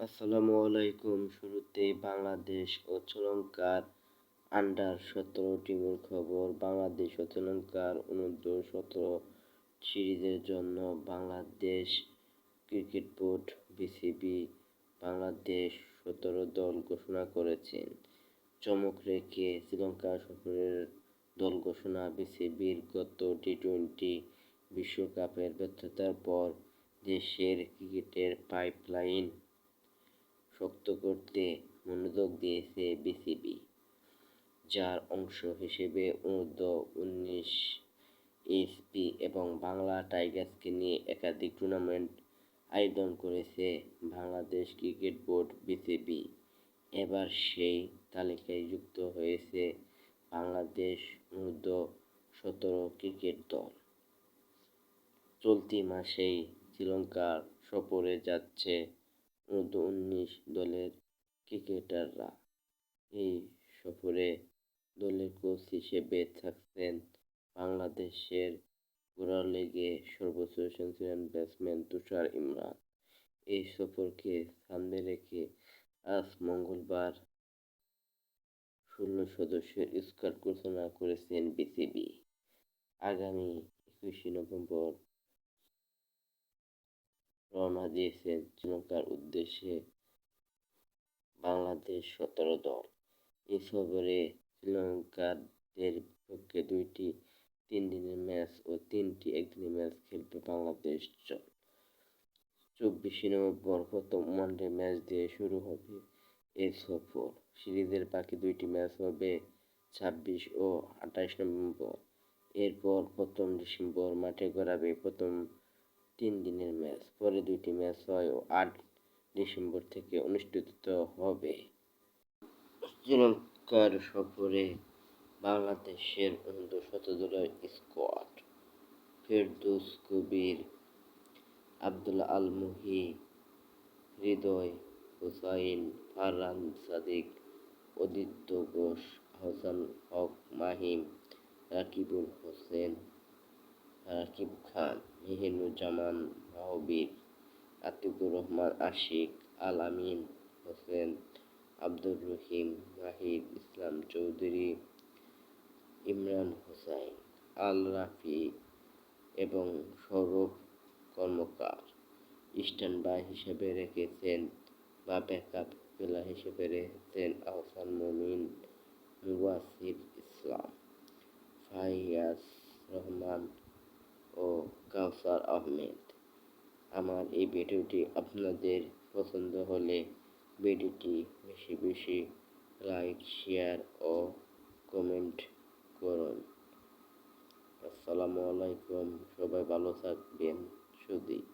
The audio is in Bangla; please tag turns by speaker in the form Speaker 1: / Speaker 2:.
Speaker 1: আসসালামু আলাইকুম। শুরুতেই বাংলাদেশ ও শ্রীলঙ্কার আন্ডার সতেরো টিমের খবর। বাংলাদেশ ও শ্রীলঙ্কার অনূর্ধ্ব সতেরো সিরিজের জন্য Bangladesh cricket board, BCB, Bangladesh সতেরো দল ঘোষণা করেছেন। চমক রেখে শ্রীলঙ্কা সফরের দল ঘোষণা, বিসিবির গত টি টোয়েন্টি বিশ্বকাপের ব্যর্থতার পর দেশের ক্রিকেটের পাইপলাইন শক্ত করতে মনোযোগ দিয়েছে বিসিবি, যার অংশ হিসেবে অনূর্ধ্ব উনিশ এইচপি এবং বাংলা টাইগার্সকে নিয়ে একাধিক টুর্নামেন্ট আয়োজন করেছে বাংলাদেশ ক্রিকেট বোর্ড বিসিবি। এবার সেই তালিকায় যুক্ত হয়েছে বাংলাদেশ অনূর্ধ্ব সতেরো ক্রিকেট দল। চলতি মাসেই শ্রীলঙ্কার সফরে যাচ্ছে অনূর্ধ্ব উনিশ দলের ক্রিকেটাররা এই সফরে দলের কোচ হিসেবে থাকছেন বাংলাদেশের ঘোড়ার লেগে সর্বোচ্চ সেঞ্চুরিয়ান ব্যাটসম্যান তুষার ইমরান। এই সফরকে সামনে রেখে আজ মঙ্গলবার ষোলো সদস্যের স্কোয়াড ঘোষণা করেছেন বিসিবি। আগামী একুশে নভেম্বর রওনা দিয়েছেন শ্রীলঙ্কার উদ্দেশ্যে বাংলাদেশ সতেরো দল। এই সফরে শ্রীলঙ্কারদের পক্ষে দুইটি তিন দিনের ম্যাচ ও তিনটি একদিনের ম্যাচ খেলবে বাংলাদেশ দল। চব্বিশে নভেম্বর প্রথম ওয়ানডে ম্যাচ দিয়ে শুরু হবে এই সফর। সিরিজের বাকি দুইটি ম্যাচ হবে ছাব্বিশ ও আঠাশ নভেম্বর। এরপর প্রথম ডিসেম্বর মাঠে গড়াবে প্রথম তিন দিনের ম্যাচ, পরে দুইটি ম্যাচ ছয় ও আট ডিসেম্বর থেকে অনুষ্ঠিত হবে। শ্রীলঙ্কার সফরে বাংলাদেশের অনূর্ধ্ব শত দলের স্কোয়াড ফেরদৌস কবির, আব্দুল আল মুহি, হৃদয় হুসাইন, ফারহান সাদিক অদিত্য ঘোষ আহসান হক মাহিম, রাকিবুল হোসেন রাকিব খান, মেহেনুজ্জামান, মাহবীর, আতিকুর রহমান, আশিক আল আমিন হোসেন, আব্দুর রহিম, মাহির ইসলাম চৌধুরী, ইমরান হোসাইন, আল রাফি এবং সৌরভ কর্মকার। স্ট্যান্ড বাই হিসেবে রেখেছেন বা ব্যাকআপ প্লেয়ার হিসেবে রেখেছেন আহসান মমিন, মুবাসির ইসলাম। ফাইয়াজ রহমান ও কাউসার আহমেদ। আমার এই ভিডিওটি আপনাদের পছন্দ হলে ভিডিওটি বেশি বেশি লাইক, শেয়ার ও কমেন্ট করুন। আসসালামু আলাইকুম, সবাই ভালো থাকবেন। সুদীপ।